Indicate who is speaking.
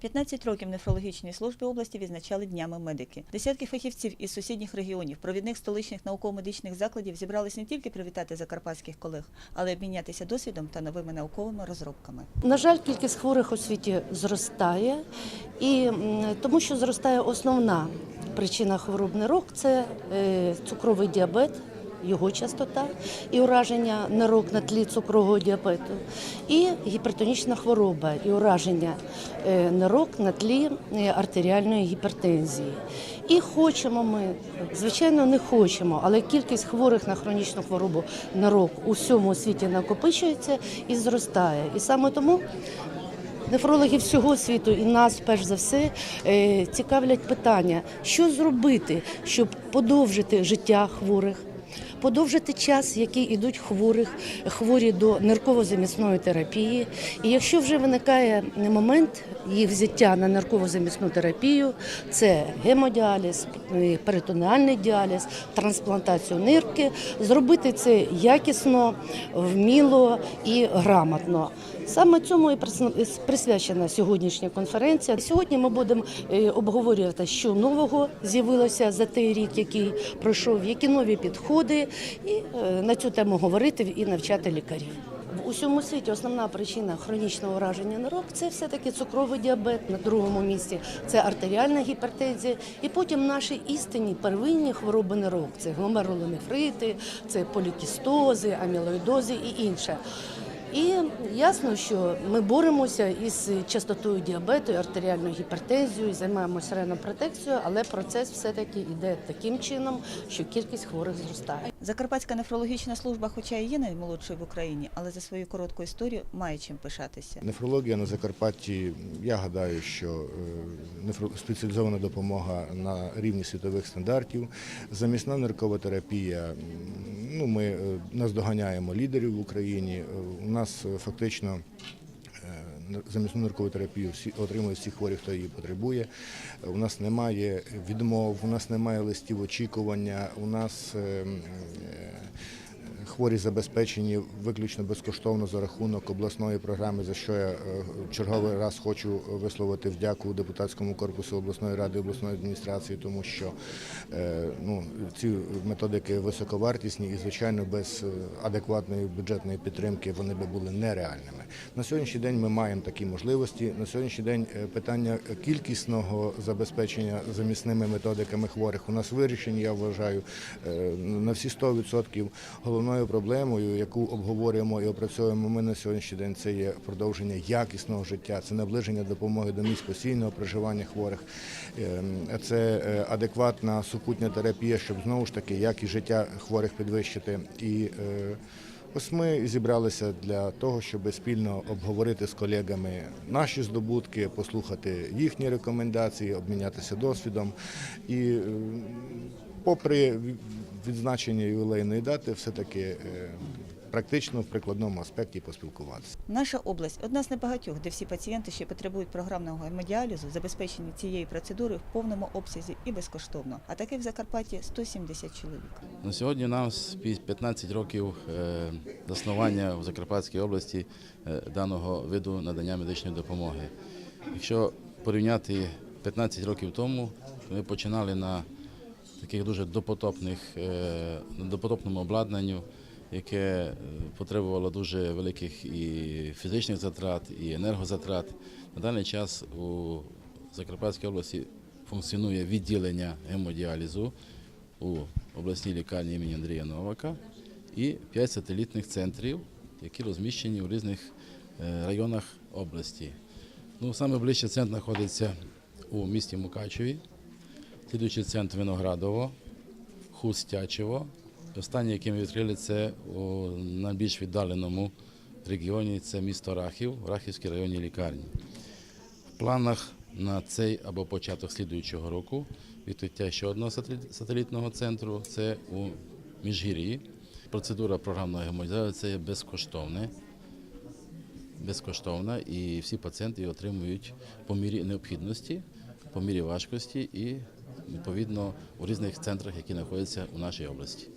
Speaker 1: 15 років нефрологічної служби області відзначали днями медики. Десятки фахівців із сусідніх регіонів, провідних столичних науково-медичних закладів зібрались не тільки привітати закарпатських колег, але й обмінятися досвідом та новими науковими розробками.
Speaker 2: На жаль, кількість хворих у світі зростає, і тому що зростає основна причина хвороб нирок це е, цукровий діабет. Його частота і ураження нирок на тлі цукрового діабету, і гіпертонічна хвороба, і ураження е, нирок на тлі е, артеріальної гіпертензії. І хочемо ми, звичайно, не хочемо, але кількість хворих на хронічну хворобу нирок у всьому світі накопичується і зростає. І саме тому Нефрологи всього світу і нас, перш за все, е, цікавлять питання, що зробити, щоб подовжити життя хворих, подовжити час, який ідуть хворих, хворі до нирково-замісної терапії. І якщо вже виникає момент їх взяття на нирково-замісну терапію, це гемодіаліз, перитонеальний діаліз, трансплантацію нирки, зробити це якісно, вміло і грамотно. Саме цьому і присвячена сьогоднішня конференція. Сьогодні ми будемо е, обговорювати, що нового з'явилося за той рік, який пройшов, які нові підходи, і е, на цю тему говорити і навчати лікарів. В усьому світі основна причина хронічного ураження нирок це все-таки цукровий діабет. На другому місці це артеріальна гіпертензія, і потім наші істинні первинні хвороби нирок. Це гломерулонефрити, це полікістози, амілоїдози і інше. І ясно, що ми боремося із частотою діабету, артеріальною гіпертензією, займаємося ренопротекцією, але процес все-таки йде таким чином, що кількість хворих зростає.
Speaker 1: Закарпатська нефрологічна служба, хоча і є наймолодшою в Україні, але за свою коротку історію має чим пишатися.
Speaker 3: Нефрологія на Закарпатті, я гадаю, що е, спеціалізована допомога на рівні світових стандартів. Замісна ниркова терапія. м, Ну, ми е, наздоганяємо лідерів в Україні. Е, У нас е, фактично. Замісну наркову терапію всі отримують всі хворі, хто її потребує. У нас немає відмов, у нас немає листів очікування. У нас е, е, Хворі забезпечені виключно безкоштовно за рахунок обласної програми, за що я е, черговий раз хочу висловити вдяку депутатському корпусу обласної ради обласної адміністрації, тому що е, ну, ці методики високовартісні і, звичайно, без е, адекватної бюджетної підтримки вони би були нереальними. На сьогоднішній день ми маємо такі можливості. На сьогоднішній день питання кількісного забезпечення замісними методиками хворих у нас вирішені, я вважаю, на всі 100%. Головною проблемою, яку обговорюємо і опрацьовуємо ми на сьогоднішній день, це є продовження якісного життя, це наближення допомоги до місць постійного проживання хворих, Е, це е, адекватна супутня терапія, щоб знову ж таки якість життя хворих підвищити. І е, ось ми зібралися для того, щоб спільно обговорити з колегами наші здобутки, послухати їхні рекомендації, обмінятися досвідом. І е, попри відзначення ювілейної дати, все-таки е, практично в прикладному аспекті поспілкуватися.
Speaker 1: Наша область одна з небагатьох, де всі пацієнти, що потребують програмного гемодіалізу, забезпечені цією процедурою в повному обсязі і безкоштовно. А таких в Закарпатті 170 чоловік.
Speaker 4: На сьогодні нам з пі- 15 років е, заснування в Закарпатській області е, даного виду надання медичної допомоги. Якщо порівняти 15 років тому, ми починали на таких дуже допотопних, е, допотопному обладнанню, яке е, потребувало дуже великих і фізичних затрат, і енергозатрат. На даний час у Закарпатській області функціонує відділення гемодіалізу у обласній лікарні імені Андрія Новака і п'ять сателітних центрів, які розміщені у різних е, районах області. Ну, саме ближче центр знаходиться у місті Мукачеві, слідуючий центр Виноградово, Хустячево. Останній, який ми відкрили, це у найбільш віддаленому регіоні, це місто Рахів, в Рахівській районній лікарні. В планах на цей або початок слідуючого року відкриття ще одного сателітного центру це у Міжгір'ї. Процедура програмного гемодіалізу є безкоштовна. Безкоштовна і всі пацієнти отримують по мірі необхідності, по мірі важкості і відповідно у різних центрах, які знаходяться у нашій області.